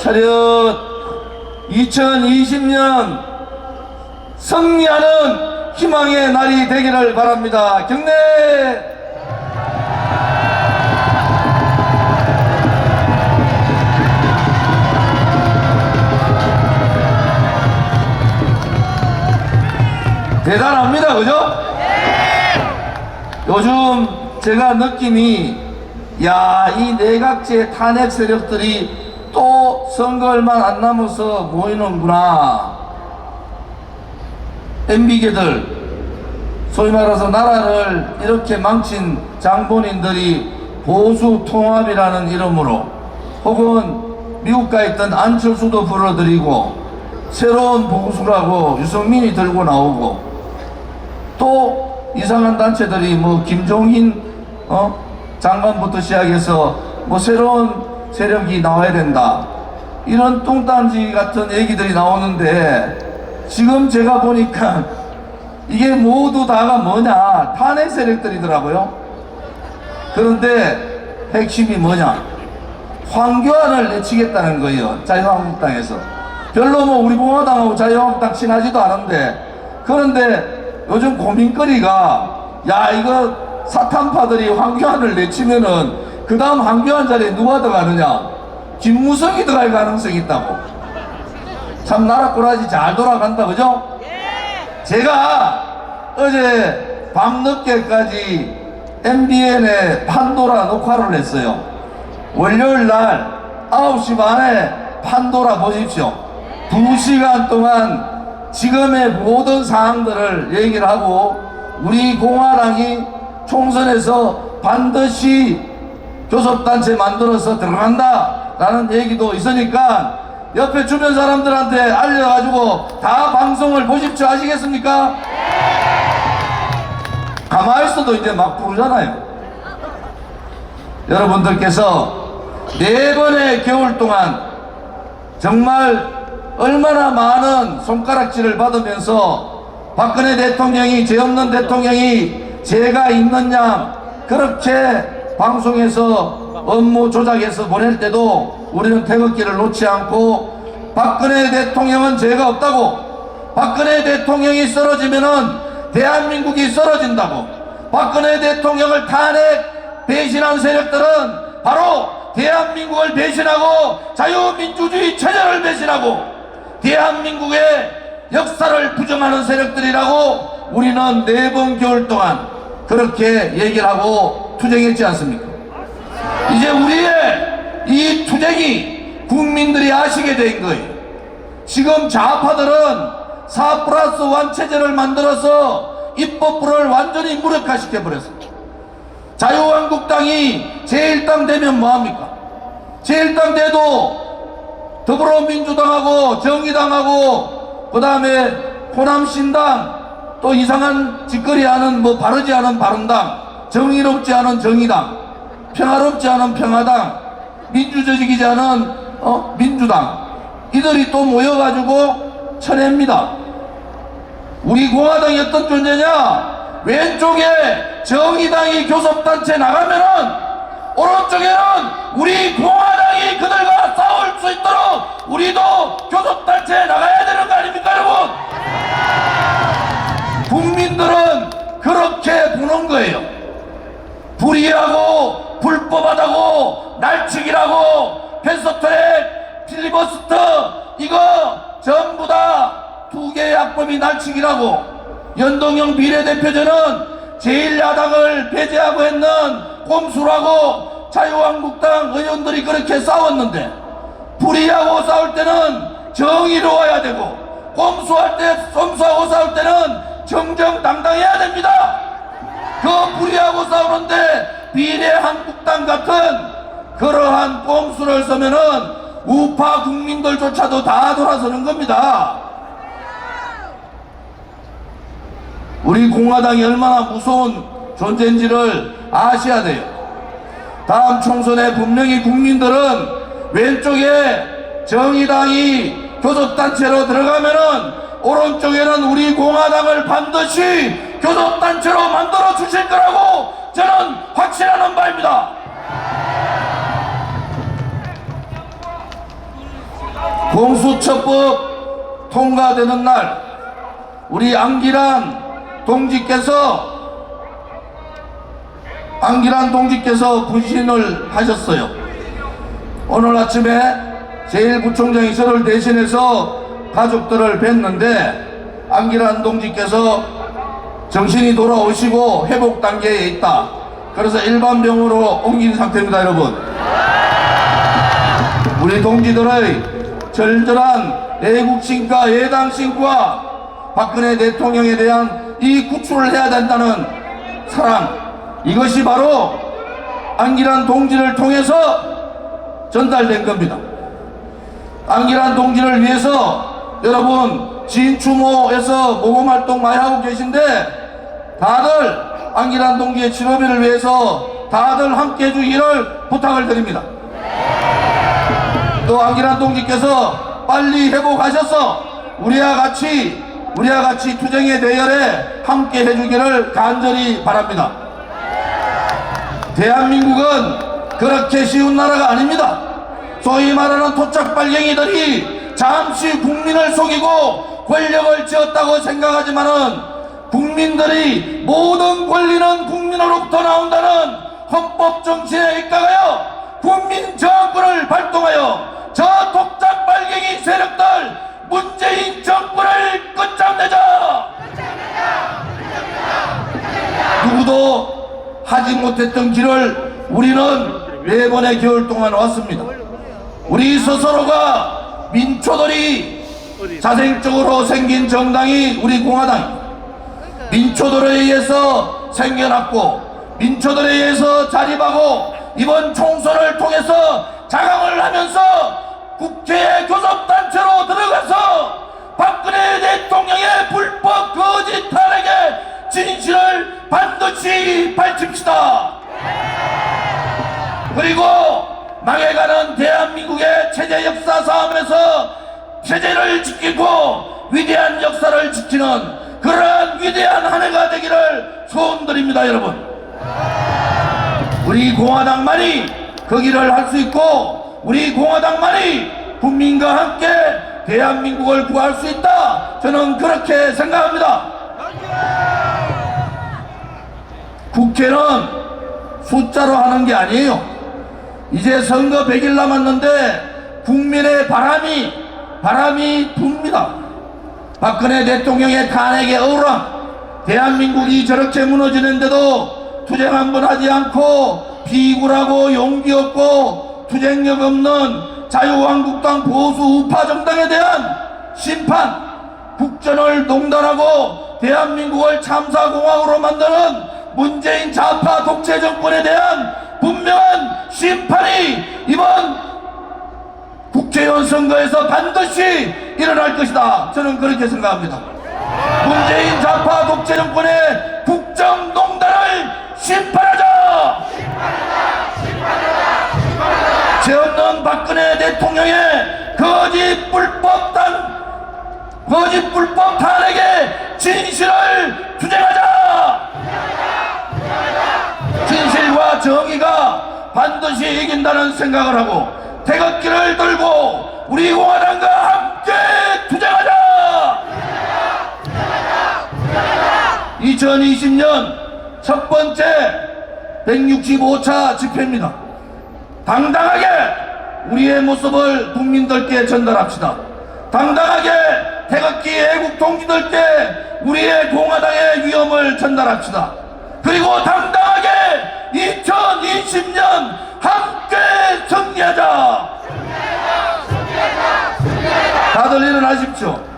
차렷 2020년 승리하는 희망의 날이 되기를 바랍니다. 경례! 대단합니다. 그죠? 요즘 제가 느낌이 야, 이 내각제 탄핵 세력들이 또 선거 얼마 안 남아서 모이는구나. MB계들, 소위 말해서 나라를 이렇게 망친 장본인들이 보수 통합이라는 이름으로 혹은 미국가 있던 안철수도 불러들이고 새로운 보수라고 유승민이 들고 나오고 또 이상한 단체들이 뭐 김종인 어? 장관부터 시작해서 뭐 새로운 세력이 나와야 된다 이런 뚱딴지 같은 얘기들이 나오는데 지금 제가 보니까 이게 모두 다가 뭐냐? 탄핵 세력들이더라고요. 그런데 핵심이 뭐냐? 황교안을 내치겠다는 거예요 자유한국당에서. 별로 뭐 우리 공화당하고 자유한국당 친하지도 않은데. 그런데 요즘 고민거리가 야 이거 사탄파들이 황교안을 내치면은 그 다음 황교안 자리에 누가 들어가느냐 김무성이 들어갈 가능성이 있다고. 참 나라 꼬라지 잘 돌아간다 그죠? 제가 어제 밤늦게까지 MBN에 판도라 녹화를 했어요. 월요일 날 9시 반에 판도라 보십시오. 2시간 동안 지금의 모든 사항들을 얘기를 하고 우리 공화당이 총선에서 반드시 교섭단체 만들어서 들어간다 라는 얘기도 있으니까 옆에 주변 사람들한테 알려가지고 다 방송을 보십시오 아시겠습니까? 가만히 있어도 이제 막 부르잖아요 여러분들께서 네 번의 겨울 동안 정말 얼마나 많은 손가락질을 받으면서 박근혜 대통령이 죄 없는 대통령이 죄가 양 그렇게 방송에서 업무 조작해서 보낼 때도 우리는 태극기를 놓지 않고 박근혜 대통령은 죄가 없다고 박근혜 대통령이 쓰러지면은 대한민국이 쓰러진다고 박근혜 대통령을 탄핵 배신한 세력들은 바로 대한민국을 배신하고 자유민주주의 체제를 배신하고 대한민국의 역사를 부정하는 세력들이라고 우리는 네 번 겨울 동안 그렇게 얘기를 하고 투쟁했지 않습니까? 이제 우리의 이 투쟁이 국민들이 아시게 된 거예요. 지금 좌파들은 4 플러스 1 체제를 만들어서 입법부를 완전히 무력화시켜 버렸습니다. 자유한국당이 제1당 되면 뭐합니까? 제1당 돼도 더불어민주당하고 정의당하고 그 다음에 호남신당 또 이상한 짓거리 하는 뭐 바르지 않은 바른당 정의롭지 않은 정의당 평화롭지 않은 평화당 민주적이지 않은 어? 민주당. 이들이 또 모여가지고 쳐냅니다. 우리 공화당이 어떤 존재냐? 왼쪽에 정의당이 교섭단체 나가면은 오른쪽에는 우리 공화당이 그들과 싸울 수 있도록 우리도 교섭단체에 나가야 되는 거 아닙니까 여러분? 국민들은 그렇게 보는 거예요. 불의하고 불법하다고 날치기라고 패스트트랙 필리버스터 이거 전부 다 두 개의 악법이 날치기라고. 연동형 비례대표제는 제1야당을 배제하고 했는 꼼수라고 자유한국당 의원들이 그렇게 싸웠는데 불의하고 싸울 때는 정의로워야 되고 꼼수할 때 꼼수하고 싸울 때는 정정당당해야 됩니다. 그 불의하고 싸우는데 비례한국당 같은 그러한 꼼수를 쓰면은 우파 국민들조차도 다 돌아서는 겁니다 우리 공화당이 얼마나 무서운 존재인지를 아셔야 돼요. 다음 총선에 분명히 국민들은 왼쪽에 정의당이 교섭단체로 들어가면은 오른쪽에는 우리 공화당을 반드시 교섭단체로 만들어 주실 거라고 저는 확신하는 바입니다. 공수처법 통과되는 날 우리 안기란 동지께서 안기란 동지께서 분신을 하셨어요. 오늘 아침에 제1부총장이 저를 대신해서 가족들을 뵀는데 안기란 동지께서 정신이 돌아오시고 회복 단계에 있다. 그래서 일반 병으로 옮긴 상태입니다, 여러분. 우리 동지들의 절절한 애국심과 예당심과 박근혜 대통령에 대한 이 구출을 해야 된다는 사랑 이것이 바로 안기란 동지를 통해서 전달된 겁니다. 안기란 동지를 위해서 여러분 진추모에서 모범활동 많이 하고 계신데 다들 안기란 동지의 치료비를 위해서 다들 함께 해주기를 부탁을 드립니다. 또 안기란 동지께서 빨리 회복하셔서 우리와 같이 우리와 같이 투쟁의 대열에 함께 해주기를 간절히 바랍니다. 대한민국은 그렇게 쉬운 나라가 아닙니다. 소위 말하는 토착 빨갱이들이 잠시 국민을 속이고 권력을 쥐었다고 생각하지만은 국민들이 모든 권리는 국민으로부터 나온다는 헌법 정신에 입각하여 국민 저항권을 발동하여 저 독자 빨갱이 세력들 문재인 정부를 끝장내자! 누구도 하지 못했던 길을 우리는 네 번의 겨울 동안 왔습니다. 우리 스스로가 민초들이 자생적으로 생긴 정당이 우리 공화당입니다. 민초들에 의해서 생겨났고 민초들에 의해서 자립하고 이번 총선을 통해서 자강을 하면서 국회 교섭단체로 들어가서 박근혜 대통령의 불법 거짓 탄핵의 진실을 반드시 밝힙시다. 그리고 망해가는 대한민국의 체제 역사 싸움에서 체제를 지키고 위대한 역사를 지키는 그러한 위대한 한 해가 되기를 소원드립니다 여러분. 우리 공화당만이 그 길을 할 수 있고 우리 공화당만이 국민과 함께 대한민국을 구할 수 있다. 저는 그렇게 생각합니다. 국회는 숫자로 하는 게 아니에요. 이제 선거 100일 남았는데 국민의 바람이 바람이 붑니다. 박근혜 대통령의 탄핵의 억울함 대한민국이 저렇게 무너지는데도 투쟁 한 번 하지 않고 비굴하고 용기 없고 투쟁력 없는 자유한국당 보수 우파 정당에 대한 심판 국전을 농단하고 대한민국을 참사공화국으로 만드는 문재인 좌파 독재 정권에 대한 분명한 심판이 이번 국회의원 선거에서 반드시 일어날 것이다. 저는 그렇게 생각합니다. 문재인 좌파 독재 정권의 국정농단을 심판하자! 죄 없는 박근혜 대통령의 거짓 불법 단, 거짓 불법 탄핵의 진실을 투쟁하자! 진실과 정의가 반드시 이긴다는 생각을 하고 태극기를 들고 우리 공화당과 함께 투쟁하자! 2020년 첫 번째 165차 집회입니다. 당당하게 우리의 모습을 국민들께 전달합시다. 당당하게 태극기 애국 동지들께 우리의 공화당의 위험을 전달합시다. 그리고 당당하게 2020년 함께 승리하자. 다들 일어나십시오.